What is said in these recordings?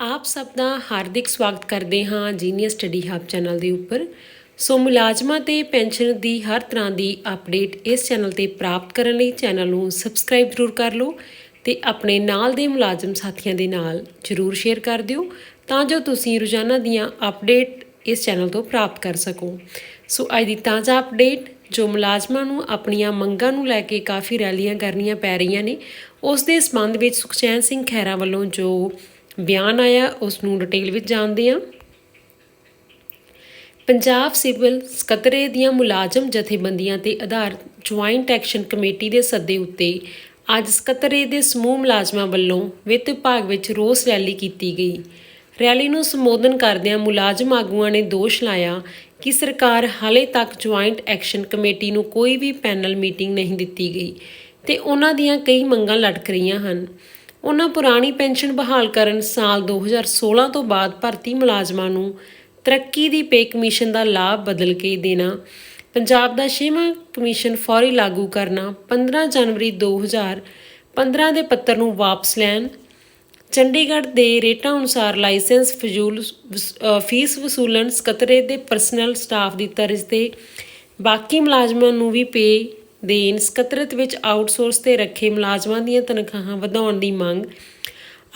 ਆਪ ਸਭ ਦਾ ਹਾਰਦਿਕ ਸਵਾਗਤ ਕਰਦੇ ਹਾਂ ਜੀਨੀਅਸ ਸਟੱਡੀ ਹੱਬ ਚੈਨਲ ਦੇ ਉੱਪਰ। ਸੋ ਮੁਲਾਜ਼ਮਾਂ ਤੇ ਪੈਨਸ਼ਨ ਦੀ ਹਰ ਤਰ੍ਹਾਂ ਦੀ ਅਪਡੇਟ ਇਸ ਚੈਨਲ ਤੇ ਪ੍ਰਾਪਤ ਕਰਨ ਲਈ ਚੈਨਲ ਨੂੰ ਸਬਸਕ੍ਰਾਈਬ ਜ਼ਰੂਰ ਕਰ ਲਓ ਤੇ ਆਪਣੇ ਨਾਲ ਦੇ ਮੁਲਾਜ਼ਮ ਸਾਥੀਆਂ ਦੇ ਨਾਲ ਜ਼ਰੂਰ ਸ਼ੇਅਰ ਕਰ ਦਿਓ ਤਾਂ ਜੋ ਤੁਸੀਂ ਰੋਜ਼ਾਨਾ ਦੀਆਂ ਅਪਡੇਟ ਇਸ ਚੈਨਲ ਤੋਂ ਪ੍ਰਾਪਤ ਕਰ ਸਕੋ। ਸੋ ਅੱਜ ਦੀ ਤਾਜ਼ਾ ਅਪਡੇਟ ਜੋ ਮੁਲਾਜ਼ਮਾਂ ਨੂੰ ਆਪਣੀਆਂ ਮੰਗਾਂ ਨੂੰ ਲੈ ਕੇ ਕਾਫੀ ਰੈਲੀਆਂ ਕਰਨੀਆਂ ਪੈ ਰਹੀਆਂ ਨੇ, ਉਸ ਦੇ ਸੰਬੰਧ ਵਿੱਚ ਸੁਖਚੈਨ ਸਿੰਘ ਖਹਿਰਾ ਵੱਲੋਂ ਜੋ ਬਿਆਨ ਆਇਆ ਉਸ ਨੂੰ ਡਿਟੇਲ ਵਿੱਚ ਜਾਣਦੇ ਹਾਂ ਪੰਜਾਬ ਸਿਵਲ ਸਕੱਤਰੇ ਦੀਆਂ ਮੁਲਾਜ਼ਮ ਜਥੇਬੰਦੀਆਂ ਤੇ ਆਧਾਰ ਜੁਆਇੰਟ ਐਕਸ਼ਨ ਕਮੇਟੀ ਦੇ ਸੱਦੇ ਉੱਤੇ ਅੱਜ ਸਕੱਤਰੇ ਦੇ ਸਮੂਹ ਮੁਲਾਜ਼ਮਾਂ ਵੱਲੋਂ ਵਿੱਤ ਵਿਭਾਗ ਵਿੱਚ ਰੋਸ ਰੈਲੀ ਕੀਤੀ ਗਈ। ਰੈਲੀ ਨੂੰ ਸੰਬੋਧਨ ਕਰਦਿਆਂ ਮੁਲਾਜ਼ਮ ਆਗੂਆਂ ਨੇ ਦੋਸ਼ ਲਾਇਆ ਕਿ ਸਰਕਾਰ ਹਾਲੇ ਤੱਕ ਜੁਆਇੰਟ ਐਕਸ਼ਨ ਕਮੇਟੀ ਨੂੰ ਕੋਈ ਵੀ ਪੈਨਲ ਮੀਟਿੰਗ ਨਹੀਂ ਦਿੱਤੀ ਗਈ ਤੇ ਉਹਨਾਂ ਦੀਆਂ ਕਈ ਮੰਗਾਂ ਲਟਕ ਰਹੀਆਂ ਹਨ। ਉਹਨਾਂ ਪੁਰਾਣੀ ਪੈਨਸ਼ਨ ਬਹਾਲ ਕਰਨ ਸਾਲ 2016 ਤੋਂ ਬਾਅਦ ਭਰਤੀ ਮੁਲਾਜ਼ਮਾਂ ਨੂੰ ਤਰੱਕੀ ਦੀ ਪੇ ਕਮਿਸ਼ਨ ਦਾ ਲਾਭ ਬਦਲ ਕੇ ਦੇਣਾ, ਪੰਜਾਬ ਦਾ ਛੇਵਾਂ ਕਮਿਸ਼ਨ ਫੌਰੀ ਲਾਗੂ ਕਰਨਾ 15 ਜਨਵਰੀ 2015 ਦੇ ਪੱਤਰ ਨੂੰ ਵਾਪਸ ਲੈਣ, ਚੰਡੀਗੜ੍ਹ ਦੇ ਰੇਟਾਂ ਅਨੁਸਾਰ ਲਾਇਸੈਂਸ ਫਜ਼ੂਲ ਫੀਸ ਵਸੂਲਣ ਸਕੱਤਰੇ ਦੇ ਪਰਸਨਲ ਸਟਾਫ ਦੀ ਤਰਜ਼ ਤੇ ਬਾਕੀ ਮੁਲਾਜ਼ਮਾਂ ਨੂੰ ਵੀ ਪੇ ਦੇਣ, ਸਕੱਤਰਤ ਵਿੱਚ ਆਊਟਸੋਰਸ ਤੇ ਰੱਖੇ ਮੁਲਾਜ਼ਮਾਂ ਦੀਆਂ ਤਨਖਾਹਾਂ ਵਧਾਉਣ ਦੀ ਮੰਗ।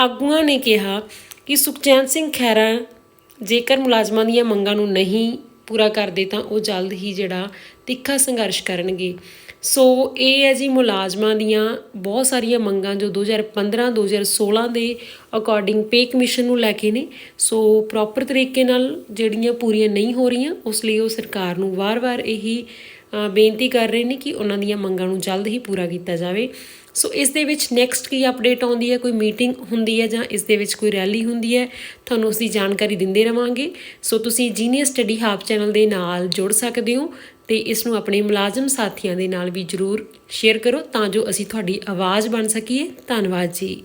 ਆਗੂਆਂ ਨੇ ਕਿਹਾ ਕਿ ਸੁਖਚੈਨ ਸਿੰਘ ਖਹਿਰਾ ਜੇਕਰ ਮੁਲਾਜ਼ਮਾਂ ਦੀਆਂ ਮੰਗਾਂ ਨੂੰ ਨਹੀਂ ਪੂਰਾ ਕਰਦੇ ਤਾਂ ਉਹ ਜਲਦ ਹੀ ਜਿਹੜਾ ਤਿੱਖਾ ਸੰਘਰਸ਼ ਕਰਨਗੇ। ਸੋ ਇਹ ਹੈ ਜੀ ਮੁਲਾਜ਼ਮਾਂ ਦੀਆਂ ਬਹੁਤ ਸਾਰੀਆਂ ਮੰਗਾਂ ਜੋ 2015 2016 ਦੇ ਅਕੋਰਡਿੰਗ ਪੇ ਕਮਿਸ਼ਨ ਨੂੰ ਲੈ ਕੇ ਨੇ। ਸੋ ਪ੍ਰੋਪਰ ਤਰੀਕੇ ਨਾਲ ਜਿਹੜੀਆਂ ਪੂਰੀਆਂ ਨਹੀਂ ਹੋ ਰਹੀਆਂ, ਉਸ ਲਈ ਉਹ ਸਰਕਾਰ ਨੂੰ ਵਾਰ-ਵਾਰ ਇਹੀ ਬੇਨਤੀ ਕਰ ਰਹੇ ਨੇ ਕਿ ਉਹਨਾਂ ਦੀਆਂ ਮੰਗਾਂ ਨੂੰ ਜਲਦ ਹੀ ਪੂਰਾ ਕੀਤਾ ਜਾਵੇ। ਸੋ ਇਸ ਦੇ ਵਿੱਚ ਨੈਕਸਟ ਕੀ ਅਪਡੇਟ ਆਉਂਦੀ ਹੈ? ਕੋਈ ਮੀਟਿੰਗ ਹੁੰਦੀ ਹੈ ਜਾਂ ਇਸ ਦੇ ਵਿੱਚ ਕੋਈ ਰੈਲੀ ਹੁੰਦੀ ਹੈ? ਤੁਹਾਨੂੰ ਉਸ ਦੀ ਜਾਣਕਾਰੀ ਦਿੰਦੇ ਰਵਾਂਗੇ। ਸੋ ਤੁਸੀਂ ਜੀਨੀਅਸ ਸਟੱਡੀ ਹੱਬ ਚੈਨਲ ਦੇ ਨਾਲ ਜੁੜ ਸਕਦੇ ਹੋ ਤੇ ਇਸ ਨੂੰ ਆਪਣੇ ਮੁਲਾਜ਼ਮ ਸਾਥੀਆਂ ਦੇ ਨਾਲ ਵੀ ਜਰੂਰ ਸ਼ੇਅਰ ਕਰੋ ਤਾਂ ਜੋ ਅਸੀਂ ਤੁਹਾਡੀ ਆਵਾਜ਼ ਬਣ ਸਕੀਏ। ਧੰਨਵਾਦ ਜੀ।